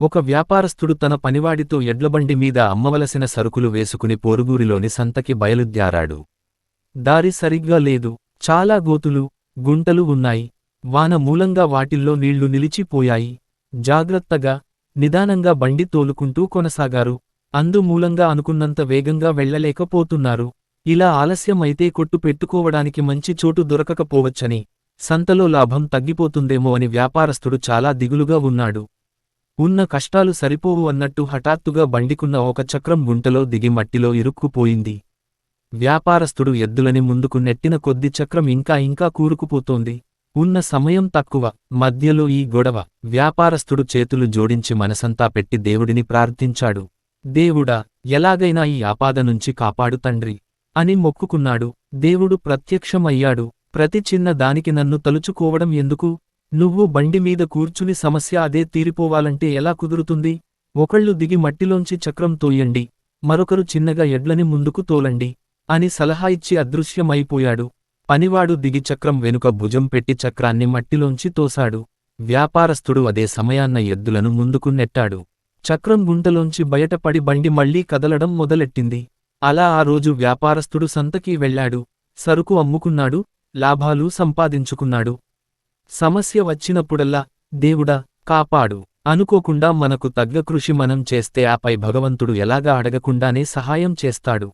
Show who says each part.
Speaker 1: ఒక వ్యాపారస్తుడు తన పనివాడితో ఎడ్లబండి మీద అమ్మవలసిన సరుకులు వేసుకుని పోరుగూరిలోని సంతకి బయలుద్యారాడు దారి సరిగ్గా లేదు. చాలా గోతులు గుంటలు ఉన్నాయి. వాన మూలంగా వాటిల్లో నీళ్ళు నిలిచిపోయాయి. జాగ్రత్తగా నిదానంగా బండి తోలుకుంటూ కొనసాగారు. అందుమూలంగా అనుకున్నంత వేగంగా వెళ్ళలేకపోతున్నారు ఇలా ఆలస్యమైతే కొట్టు పెట్టుకోవడానికి మంచి చోటు దొరకకపోవచ్చని సంతలో లాభం తగ్గిపోతుందేమో అని వ్యాపారస్తుడు చాలా దిగులుగా ఉన్నాడు. ఉన్న కష్టాలు సరిపోవు అన్నట్టు హఠాత్తుగా బండికున్న ఒక చక్రం గుంటలో దిగి మట్టిలో ఇరుక్కుపోయింది. వ్యాపారస్తుడు ఎద్దులని ముందుకు నెట్టిన కొద్ది చక్రం ఇంకా ఇంకా కూరుకుపోతోంది. ఉన్న సమయం తక్కువ మధ్యలో ఈ గొడవ. వ్యాపారస్తుడు చేతులు జోడించి మనసంతా పెట్టి దేవుడిని ప్రార్థించాడు. దేవుడా ఎలాగైనా ఈ ఆపాద నుంచి కాపాడు తండ్రి అని మొక్కుకున్నాడు. దేవుడు ప్రత్యక్షమయ్యాడు. ప్రతి చిన్న దానికి నన్ను తలుచుకోవడం ఎందుకు? నువ్వు బండిమీద కూర్చుని సమస్య అదే తీరిపోవాలంటే ఎలా కుదురుతుంది? ఒకళ్ళు దిగి మట్టిలోంచి చక్రం తోయండి. మరొకరు చిన్నగా ఎడ్లని ముందుకు తోలండి. అని సలహా ఇచ్చి అదృశ్యమైపోయాడు. పనివాడు దిగి చక్రం వెనుక భుజం పెట్టి చక్రాన్ని మట్టిలోంచి తోశాడు. వ్యాపారస్తుడు అదే సమయాన్న ఎద్దులను ముందుకు నెట్టాడు. చక్రం గుంటలోంచి బయటపడి బండి మళ్ళీ కదలడం మొదలెట్టింది. అలా ఆ రోజు వ్యాపారస్తుడు సంతకీ వెళ్ళాడు సరుకు అమ్ముకున్నాడు. లాభాలు సంపాదించుకున్నాడు. సమస్య వచ్చినప్పుడల్లా దేవుడా కాపాడు. అనుకోకుండా మనకు తగ్గ కృషి మనం చేస్తే ఆపై భగవంతుడు ఎలాగా అడగకుండానే సహాయం చేస్తాడు.